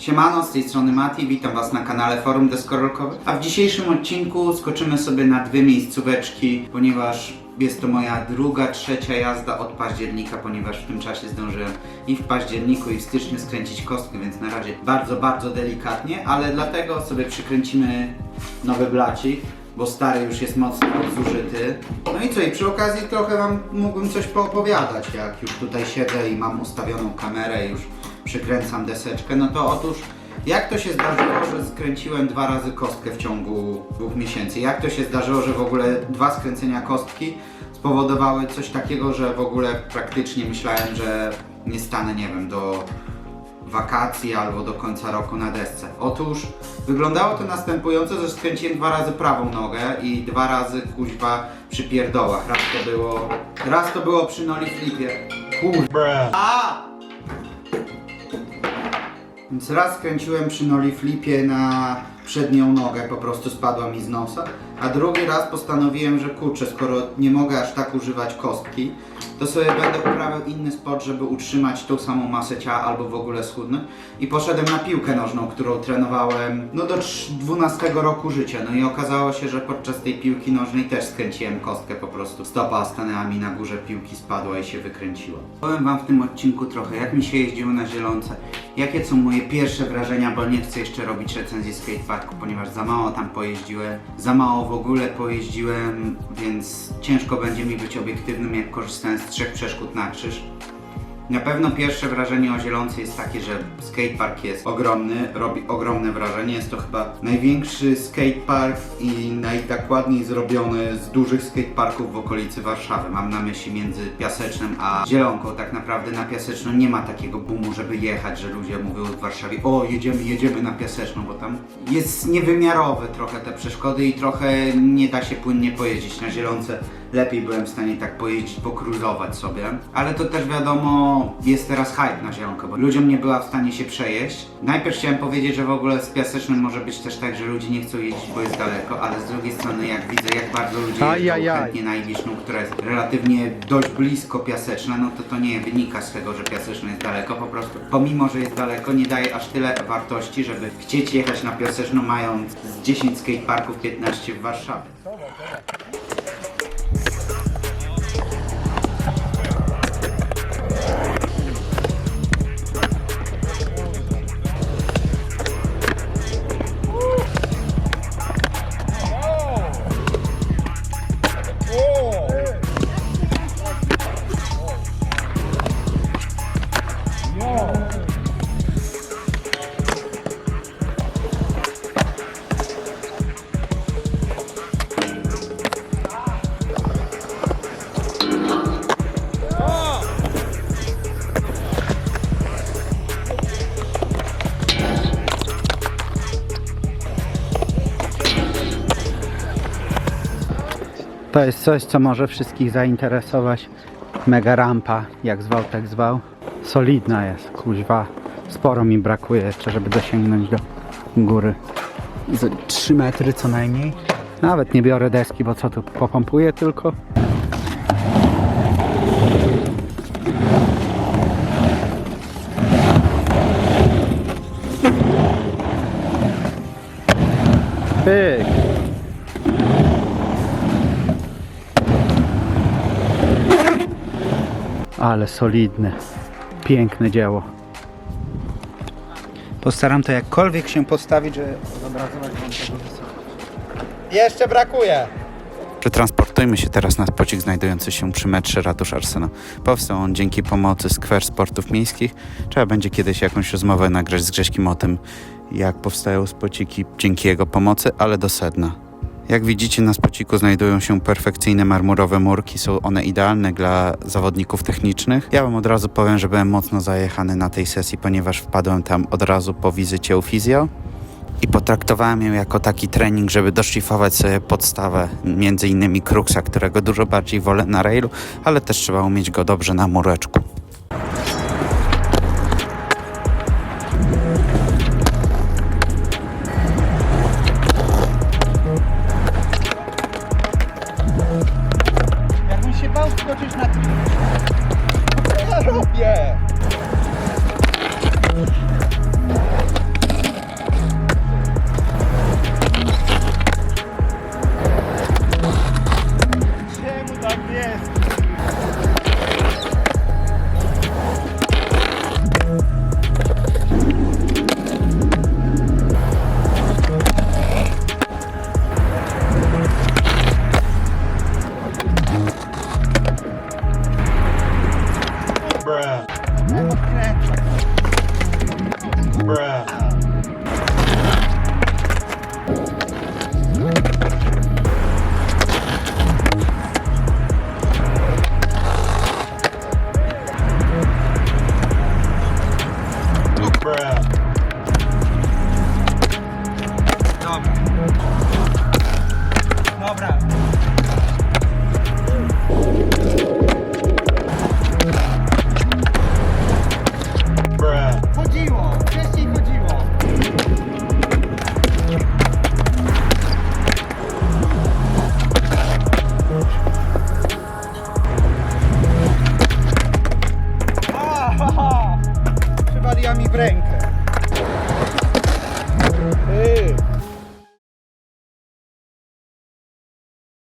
Siemano, z tej strony Mati, witam Was na kanale Forum Deskorolkowe. A w dzisiejszym odcinku skoczymy sobie na dwie miejscóweczki, ponieważ jest to moja druga, trzecia jazda od października, ponieważ w tym czasie zdążyłem i w październiku i w styczniu skręcić kostkę, więc na razie bardzo, bardzo delikatnie, ale dlatego sobie przykręcimy nowy blacik, bo stary już jest mocno zużyty. No i co, i przy okazji trochę Wam mógłbym coś poopowiadać, jak już tutaj siedzę i mam ustawioną kamerę, już przykręcam deseczkę, no to otóż jak to się zdarzyło, że skręciłem dwa razy kostkę w ciągu dwóch miesięcy? Jak to się zdarzyło, że w ogóle dwa skręcenia kostki spowodowały coś takiego, że w ogóle praktycznie myślałem, że nie stanę, nie wiem, do wakacji albo do końca roku na desce. Otóż wyglądało to następująco, że skręciłem dwa razy prawą nogę i dwa razy kuźwa przy pierdołach. Raz to było, raz to było przy noli flipie. Kurwa. A! Więc raz skręciłem przy noli flipie na przednią nogę, po prostu spadła mi z nosa, a drugi raz postanowiłem, że kurczę, skoro nie mogę aż tak używać kostki, to sobie będę uprawiał inny sport, żeby utrzymać tą samą masę ciała albo w ogóle schudnąć. I poszedłem na piłkę nożną, którą trenowałem no do trz- 12 roku życia. No i okazało się, że podczas tej piłki nożnej też skręciłem kostkę po prostu. Stopa stanęła mi na górze piłki, spadła i się wykręciła. Powiem wam w tym odcinku trochę, jak mi się jeździło na zielonce, jakie są moje pierwsze wrażenia, bo nie chcę jeszcze robić recenzji skateparku, ponieważ za mało tam pojeździłem, za mało w ogóle pojeździłem, więc ciężko będzie mi być obiektywnym, jak korzystałem z trzech przeszkód na krzyż. Na pewno pierwsze wrażenie o Zielonce jest takie, że skatepark jest ogromny, robi ogromne wrażenie. Jest to chyba największy skatepark i najdokładniej zrobiony z dużych skateparków w okolicy Warszawy. Mam na myśli między Piasecznem a Zielonką. Tak naprawdę na Piaseczną nie ma takiego boomu, żeby jechać, że ludzie mówią w Warszawie o jedziemy, jedziemy na Piaseczną, bo tam jest niewymiarowe trochę te przeszkody i trochę nie da się płynnie pojeździć. Na Zielonce lepiej byłem w stanie tak pojeździć, pokruzować sobie. Ale to też wiadomo, jest teraz hype na zielonkę, bo ludziom nie była w stanie się przejeść. Najpierw chciałem powiedzieć, że w ogóle z Piasecznym może być też tak, że ludzie nie chcą jeździć, bo jest daleko, ale z drugiej strony jak widzę, jak bardzo ludzie jeżdżą chętnie na Iwiczną, która jest relatywnie dość blisko Piaseczna, no to to nie wynika z tego, że Piaseczna jest daleko, po prostu pomimo, że jest daleko, nie daje aż tyle wartości, żeby chcieć jechać na Piaseczną mając z 10 skateparków 15 w Warszawie. To jest coś, co może wszystkich zainteresować. Mega rampa, jak zwał, tak zwał. Solidna jest, kuźwa. Sporo mi brakuje jeszcze, żeby dosięgnąć do góry. Z 3 metry co najmniej. Nawet nie biorę deski, bo co tu popompuję tylko. Pyk. Ale solidne, piękne dzieło. Postaram to jakkolwiek się postawić, żeby zobrazować wam tego Jeszcze brakuje! Przetransportujmy się teraz na pociąg znajdujący się przy metrze Ratusz Arsena. Powstał on dzięki pomocy Skwer Sportów Miejskich. Trzeba będzie kiedyś jakąś rozmowę nagrać z Grześkiem o tym, jak powstają spociki dzięki jego pomocy, ale do sedna. Jak widzicie na spociku znajdują się perfekcyjne marmurowe murki, są one idealne dla zawodników technicznych. Ja wam od razu powiem, że byłem mocno zajechany na tej sesji, ponieważ wpadłem tam od razu po wizycie u fizjo i potraktowałem ją jako taki trening, żeby doszlifować sobie podstawę, między innymi kruksa, którego dużo bardziej wolę na railu, ale też trzeba umieć go dobrze na mureczku. Przywaliła mi w rękę.